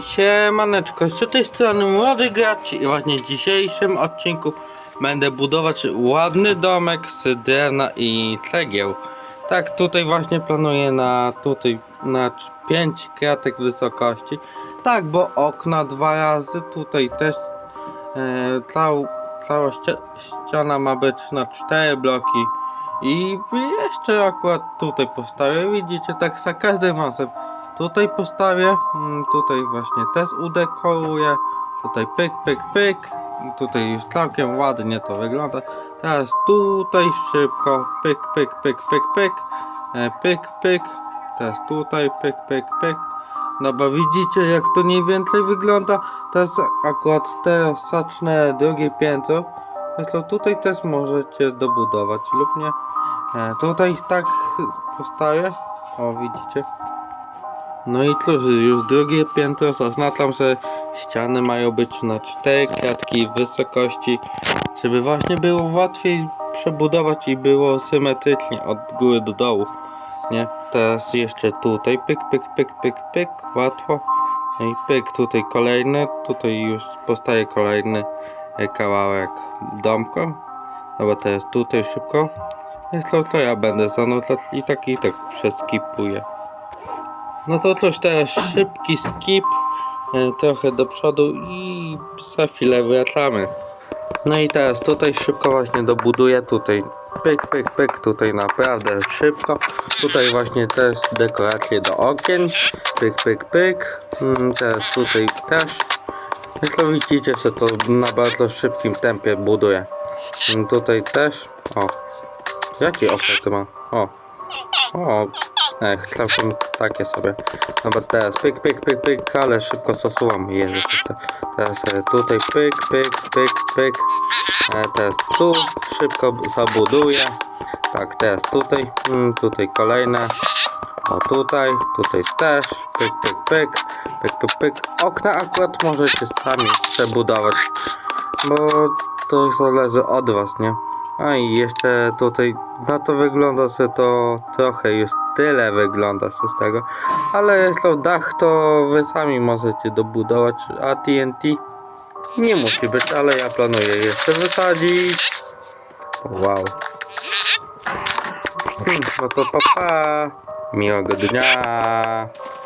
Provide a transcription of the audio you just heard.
Siemaneczko, z tej strony młody gracz i właśnie w dzisiejszym odcinku będę budować ładny domek z drewna i cegieł. Tak, tutaj właśnie planuję na tutaj na 5 kratek wysokości. Tak, bo okna dwa razy, tutaj też e, cał, cała ściana ma być na 4 bloki. I jeszcze akurat tutaj postawię, widzicie, tak za każdym razem. Tutaj postawię, mm, tutaj właśnie też udekoruję, tutaj pyk, pyk, pyk i tutaj już całkiem ładnie to wygląda. Teraz tutaj szybko, pyk, pyk, pyk, pyk, pyk, e, pyk, pyk, teraz tutaj pyk, pyk, pyk. No bo widzicie jak to mniej więcej wygląda. Teraz akurat teraz zacznę drugie piętro. Zresztą tutaj też możecie dobudować lub nie. E, tutaj tak postawię. O widzicie. No i cóż, już drugie piętro zaznaczam, że ściany mają być na cztery kratki wysokości, żeby właśnie było łatwiej przebudować i było symetrycznie od góry do dołu. Nie? Teraz jeszcze tutaj pyk, pyk, pyk, pyk, pyk, łatwo. No i pyk, tutaj kolejny, tutaj już powstaje kolejny kawałek domka. Dobra, teraz tutaj szybko. Jest to, to ja będę zanudzać i tak i tak przeskipuję. No to cóż, teraz szybki skip, e, trochę do przodu i za chwilę wracamy. No i teraz tutaj szybko właśnie dobuduję, tutaj pyk, pyk, pyk, tutaj naprawdę szybko. Tutaj właśnie też dekoracje do okien, pyk, pyk, pyk. Mm, Teraz tutaj też. Jak to widzicie, że to na bardzo szybkim tempie buduję. Mm, Tutaj też, o, jaki ofert ma? O, o, Całkiem takie sobie. Dobra, teraz pyk, pyk, pyk, pyk, ale szybko zasuwam. Jezu, teraz e, tutaj pyk, pyk, pyk, pyk. E, teraz tu szybko zabuduję. Tak, teraz tutaj, mm, tutaj kolejne. O tutaj, tutaj też. Pyk, pyk, pyk, pyk, pyk, pyk. Okna akurat możecie sami przebudować, bo to zależy od was, nie? A i jeszcze tutaj na to wygląda że to trochę już tyle wygląda się z tego. Ale to dach to wy sami możecie dobudować, a TNT nie musi być, ale ja planuję jeszcze wysadzić. Wow. No to papa. Pa. Miłego dnia.